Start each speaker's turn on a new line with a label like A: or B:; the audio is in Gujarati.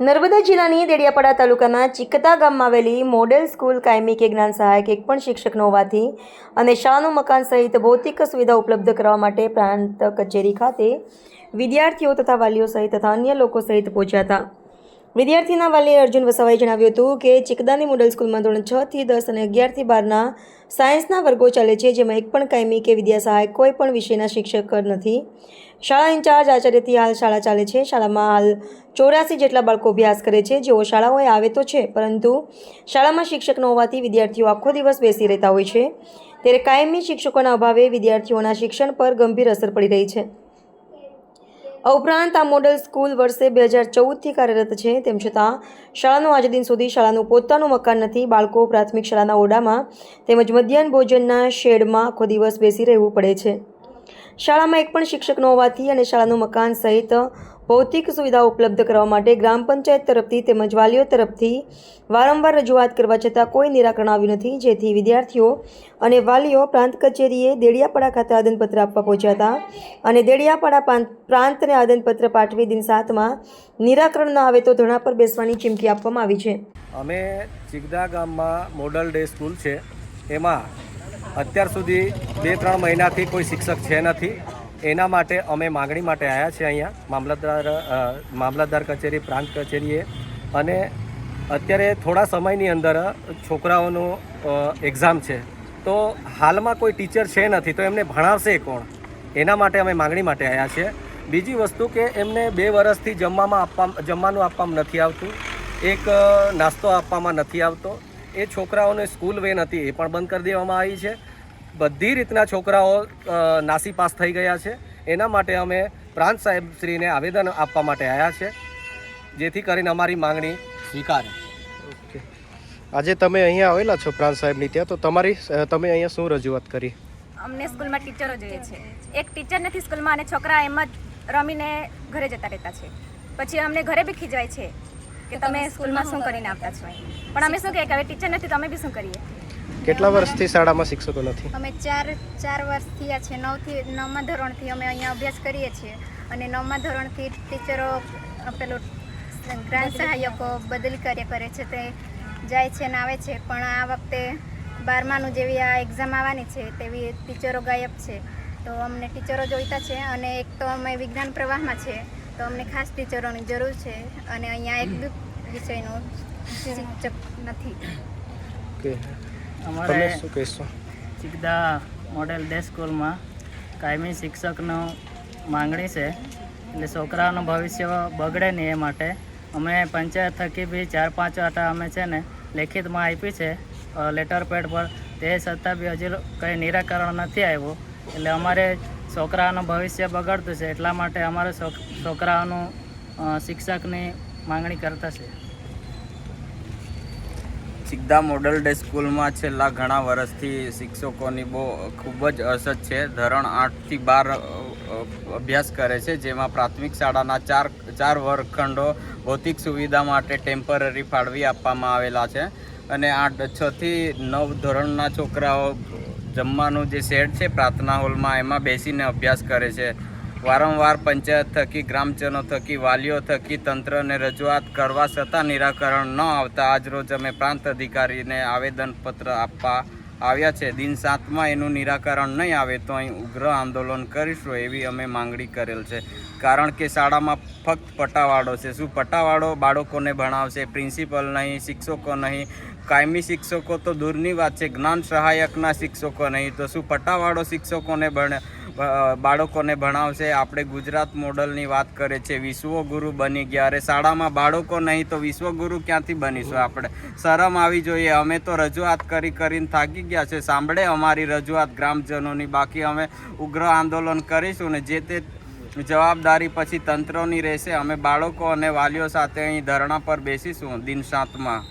A: નર્મદા જિલ્લાની દેડિયાપાડા તાલુકાના ચિકતા ગામમાં આવેલી મોડેલ સ્કૂલ કાયમી કે જ્ઞાન સહાયક એક પણ શિક્ષક હોવાથી અને શાળાનું મકાન સહિત ભૌતિક સુવિધા ઉપલબ્ધ કરવા માટે પ્રાંત કચેરી ખાતે વિદ્યાર્થીઓ તથા વાલીઓ સહિત તથા અન્ય લોકો સહિત પહોંચ્યા હતા. વિદ્યાર્થીના વાલી અર્જુન વસાવાએ જણાવ્યું હતું કે ચિકદાની મોડલ સ્કૂલમાં ધોરણ છ થી દસ અને અગિયારથી બારના સાયન્સના વર્ગો ચાલે છે, જેમાં એક પણ કાયમી કે વિદ્યા સહાયક કોઈ પણ વિષયના શિક્ષક નથી. શાળા ઇન્ચાર્જ આચાર્યથી હાલ શાળા ચાલે છે. શાળામાં હાલ ચોરાસી જેટલા બાળકો અભ્યાસ કરે છે. જેઓ શાળાઓએ આવે તો છે, પરંતુ શાળામાં શિક્ષક ન હોવાથી વિદ્યાર્થીઓ આખો દિવસ બેસી રહેતા હોય છે. ત્યારે કાયમી શિક્ષકોના અભાવે વિદ્યાર્થીઓના શિક્ષણ પર ગંભીર અસર પડી રહી છે. આ ઉપરાંત આ મોડલ સ્કૂલ વર્ષે બે હજાર ચૌદથી કાર્યરત છે. તેમ છતાં, શાળાનું આજ દિન સુધી શાળાનું પોતાનું મકાન નથી. બાળકો પ્રાથમિક શાળાના ઓરડામાં તેમજ મધ્યાહન ભોજનના શેડમાં આખો દિવસ બેસી રહેવું પડે છે. શાળામાં એક પણ શિક્ષક ન હોવાથી અને શાળાનું મકાન સહિત ભૌતિક સુવિધાઓ ઉપલબ્ધ કરવા માટે ગ્રામ પંચાયત તરફથી તેમજ વાલીઓ તરફથી વારંવાર રજૂઆત કરવા છતાં કોઈ નિરાકરણ આવ્યું નથી. જેથી વિદ્યાર્થીઓ અને વાલીઓ પ્રાંત કચેરીએ દેડિયાપાડા ખાતે આદનપત્ર આપવા પહોંચ્યા હતા અને દેડિયાપાડા પ્રાંતને આદનપત્ર પાઠવી દિન સાતમાં નિરાકરણ ન આવે તો ધરણા પર બેસવાની ચીમકી આપવામાં આવી છે.
B: અમે ચિગદા ગામમાં મોડલ ડે સ્કૂલ છે. એમાં અત્યાર સુધી બે ત્રણ મહિનાથી કોઈ શિક્ષક છે નથી. એના માટે અમે માગણી માટે આવ્યા છીએ અહીંયા, મામલતદાર મામલતદાર કચેરી, પ્રાંત કચેરીએ. અને અત્યારે થોડા સમયની અંદર છોકરાઓનું એક્ઝામ છે. તો હાલમાં કોઈ ટીચર છે નથી, તો એમને ભણાવશે કોણ? એના માટે અમે માગણી માટે આવ્યા છીએ. બીજી વસ્તુ કે એમને બે વર્ષથી જમવામાં આપવા, જમવાનું આપવામાં નથી આવતું. એક નાસ્તો આપવામાં નથી આવતો. એ છોકરાઓને સ્કૂલ વેન હતી એ પણ બંધ કરી દેવામાં આવી છે. બધી રીતના છોકરાઓ નાસી પાસ થઈ ગયા છે. એના માટે અમે પ્રાંત સાહેબશ્રીને આવેદન આપવા માટે આવ્યા છે. જેથી કરીને અમારી માંગણી સ્વીકારે.
C: ઓકે. આજે તમે અહીંયા આવેલા છો પ્રાંત સાહેબની ત્યાં તો તમારી તમે અહીંયા શું રજૂઆત કરી?
D: અમને સ્કૂલમાં ટીચરો જોઈએ છે. એક ટીચર નથી સ્કૂલમાં અને છોકરા એમ જ રમીને ઘરે જતા રહેતા છે. પછી અમને ઘરે બી ખીજવાય છે કે તમે સ્કૂલમાં શું કરીને આવતા છો પણ અમે શું કહીએ કે હવે ટીચર નથી તમે બી શું કરીએ?
C: કેટલા વર્ષથી શાળામાં શિક્ષકો નથી?
E: અમે ચાર ચાર વર્ષથી આ છે. નવથી નવમા ધોરણથી અમે અહીંયા અભ્યાસ કરીએ છીએ. અને નવમા ધોરણથી ટીચરો પેલું ગ્રાન્ટ સહાયકો બદલી કાર્ય કરે છે. તે જાય છે ને આવે છે. પણ આ વખતે બારમાનું જેવી આ એક્ઝામ આવવાની છે તેવી ટીચરો ગાયબ છે. તો અમને ટીચરો જોઈતા છે અને એક તો અમે વિજ્ઞાન પ્રવાહમાં છે. તો અમને ખાસ ટીચરોની જરૂર છે. અને અહીંયા એક વિષયનો શિક્ષક નથી.
F: અમારે
C: શું કહેશો?
F: ચિકદા મોડેલ ડે સ્કૂલમાં કાયમી શિક્ષકનો માંગણી છે. એટલે છોકરાઓનું ભવિષ્ય બગડે નહીં એ માટે અમે પંચાયત થકી બી ચાર પાંચ વાટા અમે છે ને લેખિતમાં આપી છે. લેટર પેડ પર તે છતાં બી હજી કંઈ નિરાકરણ નથી આવ્યું. એટલે અમારે છોકરાઓનું ભવિષ્ય બગડતું છે. એટલા માટે અમારે છોકરાઓનું શિક્ષકની માંગણી કરતા છે.
G: સિદ્ધા મોડલ ડે સ્કૂલમાં છેલ્લા ઘણા વર્ષથી શિક્ષકોની બહુ ખૂબ જ અસર છે. ધોરણ આઠથી બાર અભ્યાસ કરે છે, જેમાં પ્રાથમિક શાળાના ચાર ચાર વર્ગખંડો ભૌતિક સુવિધા માટે ટેમ્પરરી ફાળવી આપવામાં આવેલા છે. અને આઠ, છથી નવ ધોરણના છોકરાઓ જમવાનું જે શેડ છે, પ્રાર્થના હોલમાં એમાં બેસીને અભ્યાસ કરે છે. વારંવાર પંચાયત થકી, ગ્રામજનો થકી, વાલીઓ થકી તંત્રને રજૂઆત કરવા છતાં નિરાકરણ ન આવતા આજરોજ અમે પ્રાંત અધિકારીને આવેદનપત્ર આપવા આવ્યા છે. દિન સાતમાં એનું નિરાકરણ નહીં આવે તો અહીં ઉગ્ર આંદોલન કરીશું એવી અમે માંગણી કરેલ છે. કારણ કે શાળામાં ફક્ત પટાવાળો છે. શું પટાવાળો બાળકોને ભણાવશે? પ્રિન્સિપલ નહીં, શિક્ષકો નહીં કાયમી શિક્ષકો તો દૂરની વાત છે, જ્ઞાન સહાયકના શિક્ષકો નહીં, તો શું પટ્ટાવાળો શિક્ષકોને બાળકોને ભણાવશે? આપણે ગુજરાત મોડલની વાત કરે છે વિશ્વગુરુ બની ગયા. અરે શાળામાં બાળકો નહીં, તો વિશ્વગુરુ ક્યાંથી બનીશું આપણે? શરમ આવી જોઈએ. અમે તો રજૂઆત કરી કરીને થાકી ગયા છે. સાંભળે અમારી રજૂઆત ગ્રામજનોની. બાકી અમે ઉગ્ર આંદોલન કરીશું ને જે તે જવાબદારી પછી તંત્રોની રહેશે. અમે બાળકો અને વાલીઓ સાથે અહીં ધરણા પર બેસીશું દિન સાતમાં.